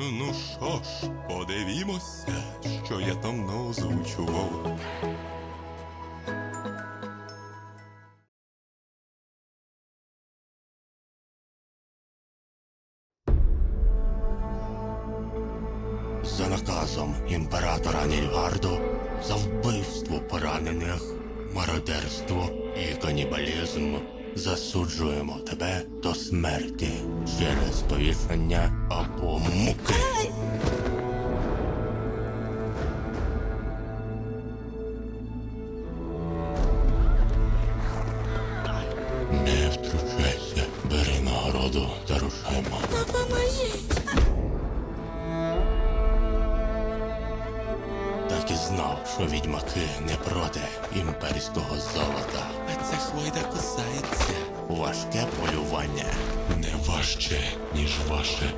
Ну що ж, подивімося, що я там наозвучував. За наказом імператора Нільгарду за вбивство поранених, мародерство і канібалізм засуджуємо тебе до смерті через повішення або муки. Не втручайся, бери нагороду та рушаймо. Допоможіть! Так і знав, що відьмаки не проти імперського золота. А ця хвойда кусається. Важке полювання не важче, ніж ваше.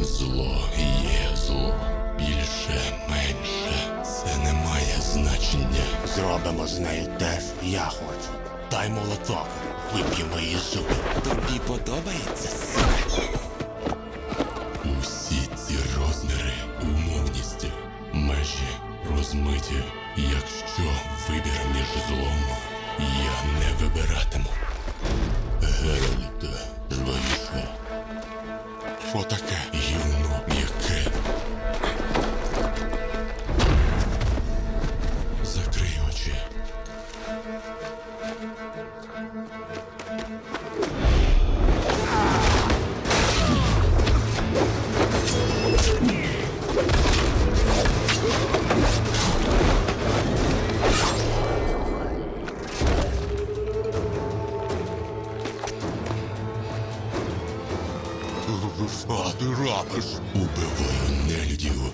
Зло є зло. Більше, менше. Це не має значення. Зробимо з нею те, що я хочу. Дай молоток, вип'ємо її зуби. Тобі подобається, сука? Усі ці розміри умовність, межі розмиті. Якщо вибір між злом, Що таке? гівно м'яке. Закрий очі. Що ти робиш? Убиваю нелюдів.